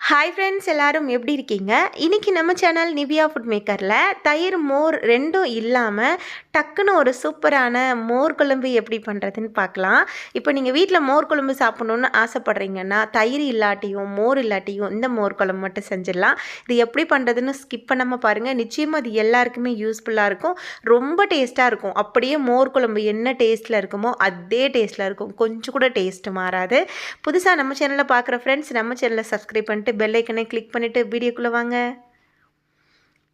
Hi friends எல்லோரும் எப்படி இருக்கீங்க? இன்றைக்கி நம்ம சேனல் நிவியா ஃபுட் மேக்கரில் தயிர் மோர் ரெண்டும் இல்லாமல் டக்குன்னு ஒரு சூப்பரான மோர் குழம்பு எப்படி பண்ணுறதுன்னு பார்க்கலாம். இப்போ நீங்கள் வீட்டில் மோர் குழம்பு சாப்பிட்ணுன்னு ஆசைப்பட்றீங்கன்னா தயிர் இல்லாட்டியும் மோர் இல்லாட்டியும் இந்த மோர் குழம்பு மட்டும் செஞ்சிடலாம். இது எப்படி பண்ணுறதுன்னு ஸ்கிப் பண்ணாமல் பாருங்கள் நிச்சயமாக அது எல்லாருக்குமே யூஸ்ஃபுல்லாக இருக்கும். ரொம்ப டேஸ்ட்டாக இருக்கும். அப்படியே மோர் குழம்பு என்ன டேஸ்ட்டில் இருக்குமோ அதே டேஸ்ட்டில் இருக்கும். கொஞ்சம் கூட டேஸ்ட்டு மாறாது. புதுசாக நம்ம சேனலில் பார்க்குற ஃப்ரெண்ட்ஸ் நம்ம சேனலை சப்ஸ்கிரைப் பண்ணிட்டு பெல்லைக்கனை கிளிக் பண்ணிவிட்டு வீடியோக்குள்ளே வாங்க.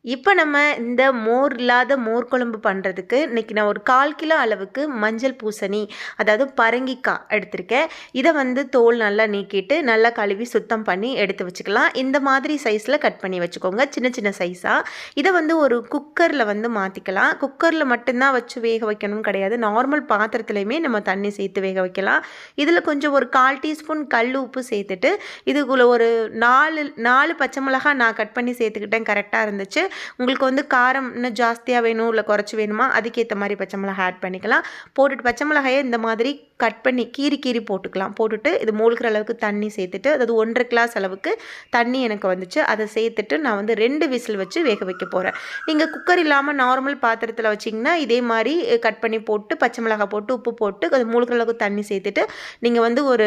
இப்போ நம்ம இந்த மோர் இல்லாத மோர் குழம்பு பண்ணுறதுக்கு இன்றைக்கி நான் ஒரு கால் கிலோ அளவுக்கு மஞ்சள் பூசணி அதாவது பரங்கிக்காய் எடுத்திருக்கேன். இதை வந்து தோல் நல்லா நீக்கிட்டு நல்லா கழுவி சுத்தம் பண்ணி எடுத்து வச்சுக்கலாம். இந்த மாதிரி சைஸில் கட் பண்ணி வச்சுக்கோங்க. சின்ன சின்ன சைஸாக இதை வந்து ஒரு குக்கரில் வந்து மாற்றிக்கலாம் குக்கரில் மட்டும்தான் வச்சு வேக வைக்கணும்னு கிடையாது. நார்மல் பாத்திரத்துலையுமே நம்ம தண்ணி சேர்த்து வேக வைக்கலாம். இதில் கொஞ்சம் ஒரு கால் டீஸ்பூன் கல் உப்பு சேர்த்துட்டு இதுக்குள்ளே ஒரு நாலு நாலு பச்சை மிளகாய் நான் கட் பண்ணி சேர்த்துக்கிட்டேன். கரெக்டாக இருந்துச்சு. உங்களுக்கு வந்து காரம் இன்னும் ஜாஸ்தியாக வேணும் இல்லை குறைச்சி வேணுமா அதுக்கேற்ற மாதிரி பச்சை மிளகாய் ஆட் பண்ணிக்கலாம். போட்டுட்டு பச்சை மிளகாயை இந்த மாதிரி கட் பண்ணி கீறி கீறி போட்டுக்கலாம். போட்டுட்டு இது மூழ்கிற அளவுக்கு தண்ணி சேர்த்துட்டு அதாவது ஒன்றரை கிளாஸ் அளவுக்கு தண்ணி எனக்கு வந்துச்சு. அதை சேர்த்துட்டு நான் வந்து ரெண்டு விசில் வச்சு வேக வைக்க போகிறேன் நீங்கள் குக்கர் இல்லாமல் நார்மல் பாத்திரத்தில் வச்சிங்கன்னா இதே மாதிரி கட் பண்ணி போட்டு பச்சை மிளகாய் போட்டு உப்பு போட்டு அது மூழ்கிற அளவுக்கு தண்ணி சேர்த்துட்டு நீங்கள் வந்து ஒரு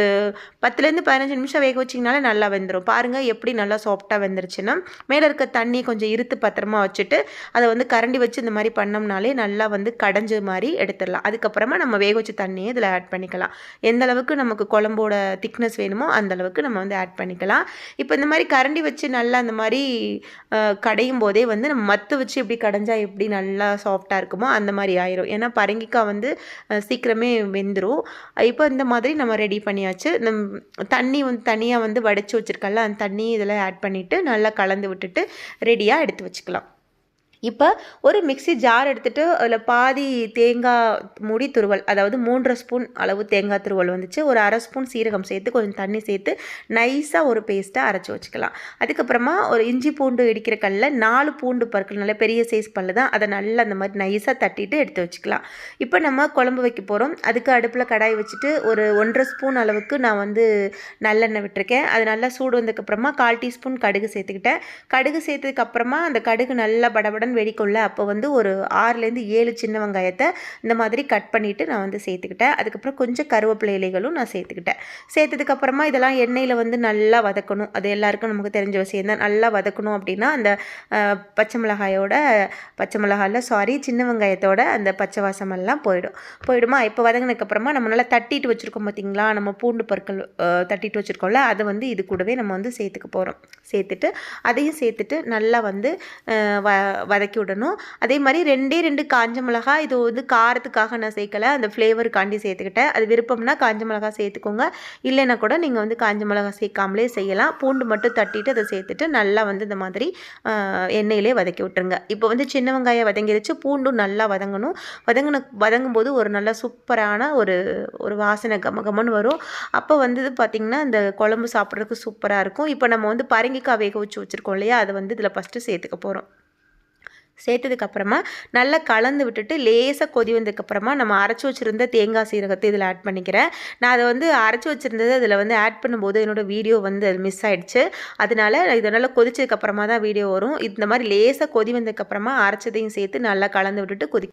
பத்துலேருந்து பதினஞ்சு நிமிஷம் வேக வச்சிங்கனாலே நல்லா வெந்துடும் பாருங்கள் எப்படி நல்லா சாஃப்டாக வெந்துருச்சுன்னா. மேலே இருக்க தண்ணி கொஞ்சம் இருத்து பத்திரமா வச்சுட்டு அதை வந்து கரண்டி வச்சு இந்த மாதிரி பண்ணோம்னாலே நல்லா வந்து கடைஞ்ச மாதிரி எடுத்துடலாம். அதுக்கப்புறமா நம்ம வேக வச்ச தண்ணியை இதில் ஆட் பண்ணிக்கலாம். எந்த அளவுக்கு நமக்கு குழம்போட திக்னஸ் வேணுமோ அந்த அளவுக்கு நம்ம வந்து ஆட் பண்ணிக்கலாம். இப்போ இந்த மாதிரி கரண்டி வச்சு நல்லா அந்த மாதிரி கடையும் போதே வந்து நம்ம மத்து வச்சு எப்படி கடைஞ்சால் எப்படி நல்லா சாஃப்டாக இருக்குமோ அந்த மாதிரி ஆயிரும். ஏன்னா பரங்கிக்காய் வந்து சீக்கிரமே வெந்துடும் இப்போ இந்த மாதிரி நம்ம ரெடி பண்ணியாச்சு. நம் தண்ணி வந்து தனியாக வந்து வடித்து வச்சுருக்கல அந்த தண்ணி இதில் ஆட் பண்ணிவிட்டு நல்லா கலந்து விட்டுட்டு ரெடியாக எடுத்து வச்சுக்கலாம். தெரிஞ்சுக்கலாம் இப்போ ஒரு மிக்சி ஜார் எடுத்துகிட்டு அதில் பாதி தேங்காய் முடி துருவல் அதாவது மூன்றரை ஸ்பூன் அளவு தேங்காய் துருவல் வந்துச்சு. ஒரு அரை ஸ்பூன் சீரகம் சேர்த்து கொஞ்சம் தண்ணி சேர்த்து நைஸாக ஒரு பேஸ்ட்டை அரைச்சி வச்சுக்கலாம். அதுக்கப்புறமா ஒரு இஞ்சி பூண்டு இடிக்கிற கல்லில் நாலு பூண்டு பற்கள் நல்ல பெரிய சைஸ் பல்லு தான் அதை நல்லா அந்த மாதிரி நைஸாக தட்டிட்டு எடுத்து வச்சுக்கலாம். இப்போ நம்ம குழம்பு வைக்க போகிறோம் அதுக்கு அடுப்பில் கடாய் வச்சுட்டு ஒரு ஒன்றரை ஸ்பூன் அளவுக்கு நான் வந்து நல்லெண்ணெய் விட்டுருக்கேன். அது நல்லா சூடு வந்ததுக்கப்புறமா கால் டீஸ்பூன் கடுகு சேர்த்துக்கிட்டேன். கடுகு சேர்த்ததுக்கப்புறமா அந்த கடுகு நல்லா படபடன் அப்போ வந்து ஒரு ஆறுலேருந்து ஏழு சின்ன வெங்காயத்தை இந்த மாதிரி கட் பண்ணிவிட்டு நான் வந்து சேர்த்துக்கிட்டேன். அதுக்கப்புறம் கொஞ்சம் கருவேப்பிலை இலைகளும் நான் சேர்த்துக்கிட்டேன். சேர்த்ததுக்கப்புறமா இதெல்லாம் எண்ணெயில் வந்து நல்லா வதக்கணும். அது எல்லாருக்கும் நமக்கு தெரிஞ்ச விஷயம் தான். நல்லா வதக்கணும் அப்படின்னா அந்த பச்சை மிளகாயோட பச்சை மிளகாயில் சாரி சின்ன வெங்காயத்தோட அந்த பச்சை வாசமெல்லாம் போயிடும். போயிடுமா? இப்போ வதங்கினதுக்கப்புறமா நம்ம நல்லா தட்டிட்டு வச்சுருக்கோம் பார்த்திங்களா? நம்ம பூண்டு பற்கள் தட்டிட்டு வச்சுருக்கோம்ல அதை வந்து இது கூடவே நம்ம வந்து சேர்த்துக்க போகிறோம் சேர்த்துட்டு அதையும் சேர்த்துட்டு நல்லா வந்து வ வதக்கி விடணும். அதே மாதிரி ரெண்டே ரெண்டு காஞ்ச மிளகா இது வந்து காரத்துக்காக நான் சேர்க்கலை. அந்த ஃப்ளேவருக்காண்டி சேர்த்துக்கிட்டேன். அது விருப்பம்னா காஞ்ச மிளகா சேர்த்துக்கோங்க. இல்லைன்னா கூட நீங்கள் வந்து காஞ்ச மிளகா சேர்க்காமலே செய்யலாம். பூண்டு மட்டும் தட்டிட்டு அதை சேர்த்துட்டு நல்லா வந்து இந்த மாதிரி எண்ணெயிலே வதக்கி விட்டுருங்க. இப்போ வந்து சின்ன வெங்காயம் வதங்கிடுச்சு பூண்டும் நல்லா வதங்கணும். வதங்கின வதங்கும் போது ஒரு நல்ல சூப்பரான ஒரு ஒரு வாசனை கம கமன்னு வரும். அப்போ வந்து பார்த்திங்கன்னா இந்த குழம்பு சாப்பிட்றதுக்கு சூப்பராக இருக்கும். இப்போ நம்ம வந்து பரங்கிக்காய் வேக வச்சு வச்சுருக்கோம் இல்லையா? அதை வந்து இதில் ஃபஸ்ட்டு சேர்த்துக்க போகிறோம் சேர்த்ததுக்கப்புறமா நல்லா கலந்து விட்டுட்டு லேசாக கொதி வந்ததுக்கப்புறமா நம்ம அரைச்சி வச்சுருந்த தேங்காய் சீரகத்தை இதில் ஆட் பண்ணிக்கிறேன். நான் அதை வந்து அரைச்சி வச்சுருந்தது அதில் வந்து ஆட் பண்ணும்போது என்னோடய வீடியோ வந்து அது மிஸ் ஆகிடுச்சு அதனால் இதனால் கொதிச்சதுக்கப்புறமா தான் வீடியோ வரும். இந்த மாதிரி லேசாக கொதி வந்ததுக்கப்புறமா அரைச்சதையும் சேர்த்து நல்லா கலந்து விட்டுட்டு கொதி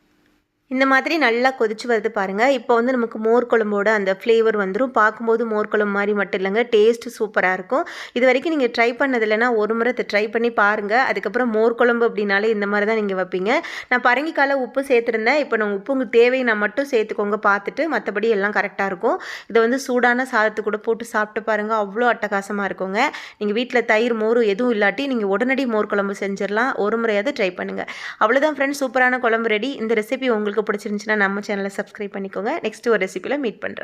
இந்த மாதிரி நல்லா கொதிச்சு வருது பாருங்கள் இப்போ வந்து நமக்கு மோர் குழம்போட அந்த ஃப்ளேவர் வந்துடும் பார்க்கும்போது மோர் குழம்பு மாதிரி மட்டும் இல்லைங்க. டேஸ்ட்டு சூப்பராக இருக்கும். இது வரைக்கும் நீங்கள் ட்ரை பண்ணதில்லைன்னா ஒரு முறை இதை ட்ரை பண்ணி பாருங்கள் அதுக்கப்புறம் மோர் குழம்பு அப்படின்னாலே இந்த மாதிரி தான் நீங்கள் வைப்பீங்க. நான் பரங்கிக்கால உப்பு சேர்த்துருந்தேன். இப்போ நான் உப்பு உங்களுக்கு தேவையை மட்டும் சேர்த்துக்கோங்க பார்த்துட்டு மற்றபடி எல்லாம் கரெக்டாக இருக்கும். இதை வந்து சூடான சாதத்து கூட போட்டு சாப்பிட்டு பாருங்கள் அவ்வளோ அட்டகாசமாக இருக்குங்க. நீங்கள் வீட்டில் தயிர் மோர் எதுவும் இல்லாட்டி நீங்கள் உடனடி மோர் குழம்பு செஞ்சிடலாம் ஒரு முறையாவது ட்ரை பண்ணுங்கள் அவ்வளோதான் ஃப்ரெண்ட்ஸ் சூப்பரான குழம்பு ரெடி இந்த ரெசிபி உங்களுக்கு உங்களுக்கு பிடிச்சிருந்துச்சுன்னா நம்ம சேனலை சப்ஸ்கிரைப் பண்ணிக்கோங்க. நெக்ஸ்ட் ஒரு ரெசிபியில் மீட் பண்ணுறேன்